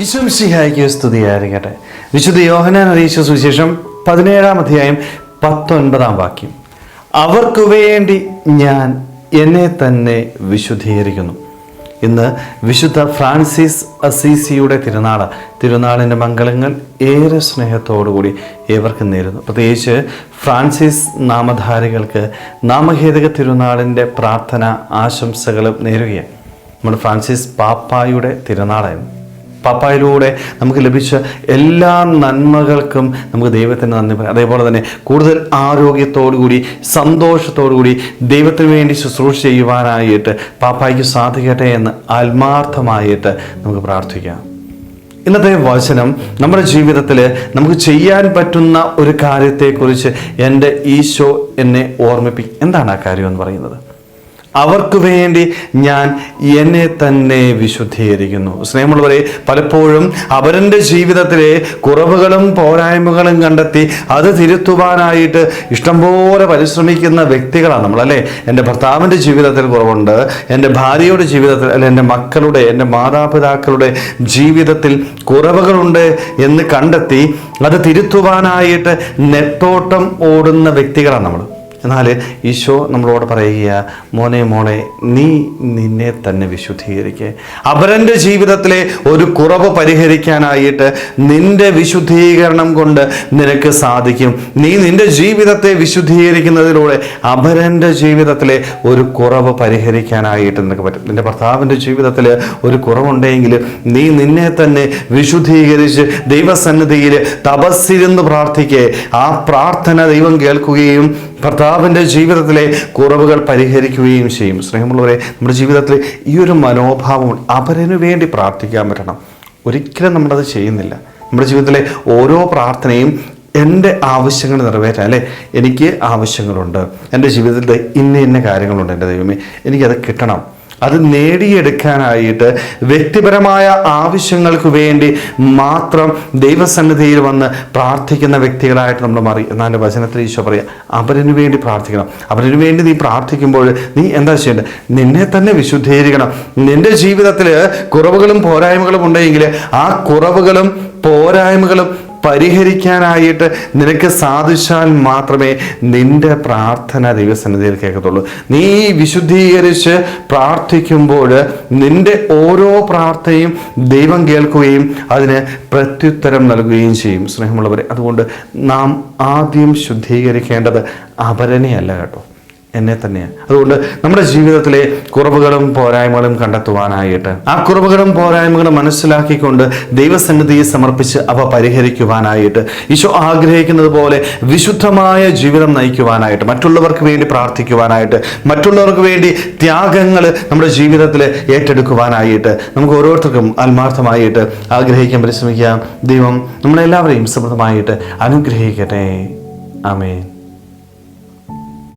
ഈശ്വംസിഹായിക്ക് സ്തുതിയായിരിക്കട്ടെ. വിശുദ്ധ യോഹനാൻ അറിയിച്ച സുവിശേഷം പതിനേഴാം അധ്യായം പത്തൊൻപതാം വാക്യം. അവർക്ക് വേണ്ടി ഞാൻ എന്നെ തന്നെ വിശുദ്ധീകരിക്കുന്നു. ഇന്ന് വിശുദ്ധ ഫ്രാൻസിസ് അസീസിയുടെ തിരുനാൾ തിരുനാളിന്റെ മംഗളങ്ങൾ ഏറെ സ്നേഹത്തോടുകൂടി ഏവർക്കും നേരുന്നു. പ്രത്യേകിച്ച് ഫ്രാൻസിസ് നാമധാരികൾക്ക് നാമഹേതുക തിരുനാളിന്റെ പ്രാർത്ഥന ആശംസകളും നേരുകയാണ്. നമ്മുടെ ഫ്രാൻസിസ് പാപ്പായുടെ തിരുനാളായിരുന്നു. പാപ്പായിലൂടെ നമുക്ക് ലഭിച്ച എല്ലാ നന്മകൾക്കും നമുക്ക് ദൈവത്തിന് നന്ദി പറയാം. അതേപോലെ തന്നെ കൂടുതൽ ആരോഗ്യത്തോടുകൂടി സന്തോഷത്തോടുകൂടി ദൈവത്തിന് വേണ്ടി ശുശ്രൂഷ ചെയ്യുവാനായിട്ട് പാപ്പായ്ക്ക് സാധിക്കട്ടെ എന്ന് ആത്മാർത്ഥമായിട്ട് നമുക്ക് പ്രാർത്ഥിക്കാം. ഇന്നത്തെ വചനം നമ്മുടെ ജീവിതത്തിൽ നമുക്ക് ചെയ്യാൻ പറ്റുന്ന ഒരു കാര്യത്തെക്കുറിച്ച് എന്റെ ഈശോ എന്നെ ഓർമ്മിപ്പിക്കും. എന്താണ് ആ കാര്യം എന്ന് പറയുന്നത്? അവർക്ക് വേണ്ടി ഞാൻ എന്നെ തന്നെ വിശുദ്ധീകരിക്കുന്നു. സ്നേഹമുള്ളവരെ പലപ്പോഴും അവരന്റെ ജീവിതത്തിലെ കുറവുകളും പോരായ്മകളും കണ്ടെത്തി അത് തിരുത്തുവാനായിട്ട് ഇഷ്ടംപോലെ പരിശ്രമിക്കുന്ന വ്യക്തികളാണ് നമ്മളല്ലേ? എന്റെ ഭർത്താവിന്റെ ജീവിതത്തിൽ കുറവുണ്ട് എന്റെ ഭാര്യയുടെ ജീവിതത്തിൽ അല്ലെ എന്റെ മക്കളുടെ എന്റെ മാതാപിതാക്കളുടെ ജീവിതത്തിൽ കുറവുകളുണ്ട് എന്ന് കണ്ടെത്തി അത് തിരുത്തുവാനായിട്ട് നെട്ടോട്ടം ഓടുന്ന വ്യക്തികളാണ് നമ്മൾ. എന്നാൽ ഈശോ നമ്മളോട് പറയുകയാ മോനെ മോളെ നീ നിന്നെ തന്നെ വിശുദ്ധീകരിക്കുക അപരന്റെ ജീവിതത്തിലെ ഒരു കുറവ് പരിഹരിക്കാനായിട്ട് നിന്റെ വിശുദ്ധീകരണം കൊണ്ട് നിനക്ക് സാധിക്കും. നീ നിന്റെ ജീവിതത്തെ വിശുദ്ധീകരിക്കുന്നതിലൂടെ അപരന്റെ ജീവിതത്തിലെ ഒരു കുറവ് പരിഹരിക്കാനായിട്ട് നിനക്ക് പറ്റും. നിന്റെ ഭർത്താവിന്റെ ജീവിതത്തിൽ ഒരു കുറവുണ്ടെങ്കിൽ നീ നിന്നെ തന്നെ വിശുദ്ധീകരിച്ച് ദൈവസന്നിധിയിൽ തപസ്സിരുന്ന് പ്രാർത്ഥിക്കേ. ആ പ്രാർത്ഥന ദൈവം കേൾക്കുകയും ഭർത്താവിന്റെ ജീവിതത്തിലെ കുറവുകൾ പരിഹരിക്കുകയും ചെയ്യും. സ്നേഹമുള്ളവരെ നമ്മുടെ ജീവിതത്തിൽ ഈ ഒരു മനോഭാവം അവരനു വേണ്ടി പ്രാർത്ഥിക്കാൻ പറ്റണം. ഒരിക്കലും നമ്മളത് ചെയ്യുന്നില്ല. നമ്മുടെ ജീവിതത്തിലെ ഓരോ പ്രാർത്ഥനയും എന്റെ ആവശ്യങ്ങൾ നിറവേറ്റാൻ അല്ലേ? എനിക്ക് ആവശ്യങ്ങളുണ്ട്. എന്റെ ജീവിതത്തിൽ ഇന്ന ഇന്ന കാര്യങ്ങളുണ്ട് എന്റെ ദൈവമേ. എനിക്കത് കിട്ടണം. അത് നേടിയെടുക്കാനായിട്ട് വ്യക്തിപരമായ ആവശ്യങ്ങൾക്ക് വേണ്ടി മാത്രം ദൈവസന്നിധിയിൽ വന്ന് പ്രാർത്ഥിക്കുന്ന വ്യക്തികളായിട്ട് നമ്മൾ മാറി. എന്നാൽ വചനത്തിൽ ഈശോ പറയുക അവരിനു വേണ്ടി പ്രാർത്ഥിക്കണം. അവരിനു വേണ്ടി നീ പ്രാർത്ഥിക്കുമ്പോൾ നീ എന്താ ചെയ്യേണ്ടത്? നിന്നെ തന്നെ വിശുദ്ധീകരിക്കണം. നിന്റെ ജീവിതത്തിൽ കുറവുകളും പോരായ്മകളും ഉണ്ടെങ്കിൽ ആ കുറവുകളും പോരായ്മകളും പരിഹരിക്കാനായിട്ട് നിനക്ക് സാധിച്ചാൽ മാത്രമേ നിന്റെ പ്രാർത്ഥന ദൈവസന്നിധിയിൽ കേൾക്കത്തുള്ളൂ. നീ വിശുദ്ധീകരിച്ച് പ്രാർത്ഥിക്കുമ്പോൾ നിന്റെ ഓരോ പ്രാർത്ഥനയും ദൈവം കേൾക്കുകയും അതിന് പ്രത്യുത്തരം നൽകുകയും ചെയ്യും. സ്നേഹമുള്ളവരെ അതുകൊണ്ട് നാം ആദ്യം ശുദ്ധീകരിക്കേണ്ടത് അപരനെയല്ല കേട്ടോ. എന്നെ തന്നെയാണ് അതുകൊണ്ട് നമ്മുടെ ജീവിതത്തിലെ കുറവുകളും പോരായ്മകളും കണ്ടെത്തുവാനായിട്ട് ആ കുറവുകളും പോരായ്മകളും മനസ്സിലാക്കിക്കൊണ്ട് ദൈവസന്നിധിയെ സമർപ്പിച്ച് അവ പരിഹരിക്കുവാനായിട്ട് ഈശോ ആഗ്രഹിക്കുന്നത് പോലെ വിശുദ്ധമായ ജീവിതം നയിക്കുവാനായിട്ട് മറ്റുള്ളവർക്ക് വേണ്ടി പ്രാർത്ഥിക്കുവാനായിട്ട് മറ്റുള്ളവർക്ക് വേണ്ടി ത്യാഗങ്ങൾ നമ്മുടെ ജീവിതത്തിൽ ഏറ്റെടുക്കുവാനായിട്ട് നമുക്ക് ഓരോരുത്തർക്കും ആത്മാർത്ഥമായിട്ട് ആഗ്രഹിക്കാൻ പരിശ്രമിക്കാം. ദൈവം നമ്മളെല്ലാവരെയും സമൃദ്ധമായിട്ട് അനുഗ്രഹിക്കട്ടെ. ആമേൻ.